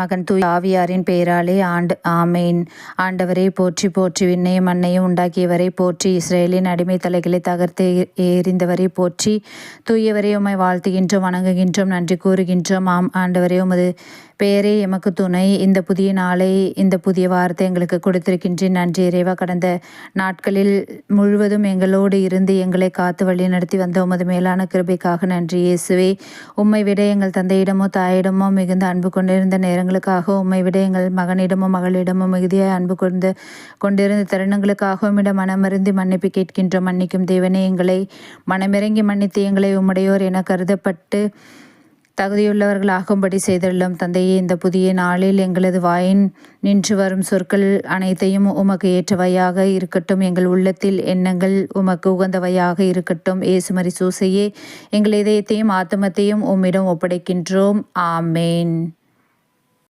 மகன் தூய் ஆவியாரின் பெயராலே ஆண்டு ஆமேன். ஆண்டவரை போற்றி போற்றி. விண்ணையும் மண்ணையும் உண்டாக்கியவரை போற்றி. இஸ்ரேலின் அடிமை தலைகளை தகர்த்து எறிந்தவரை போற்றி. தூயவரை உம்மை வாழ்த்துகின்றோம் வணங்குகின்றோம் நன்றி கூறுகின்றோம். ஆம் ஆண்டவரே உமது பெயரே எமக்கு துணை. இந்த புதிய நாளை இந்த புதிய வார்த்தை எங்களுக்கு கொடுத்திருக்கின்றேன். நன்றி இறைவா. கடந்த நாட்களில் முழுவதும் எங்களோடு இருந்து எங்களை காத்து வழி நடத்தி வந்த உமது மேலான கிருபைக்காக நன்றி. இயேசுவே உம்மை விட எங்கள் தந்தையிடமோ தாயிடமோ மிகுந்த அன்பு கொண்டிருந்த நேரங்கள் நேரங்களுக்காக உம்மை விட எங்கள் மகனிடமும் மகளிடமும் மிகுதியாக அன்பு கொண்டு கொண்டிருந்த தருணங்களுக்காக உம்மிடம் மனமருந்தி மன்னிப்பு கேட்கின்றோம். மன்னிக்கும் தேவனே எங்களை மனமிறங்கி மன்னித்து எங்களை உம்முடையோர் என கருதப்பட்டு தகுதியுள்ளவர்களாகும்படி செய்துள்ளோம். தந்தையே இந்த புதிய நாளில் எங்களது வாயின் நின்று வரும் சொற்கள் அனைத்தையும் உமக்கு ஏற்றவையாக இருக்கட்டும். எங்கள் உள்ளத்தில் எண்ணங்கள் உமக்கு உகந்தவையாக இருக்கட்டும். ஏசுமரி சூசையே எங்கள் இதயத்தையும் ஆத்தமத்தையும் உம்மிடம் ஒப்படைக்கின்றோம். ஆமேன்.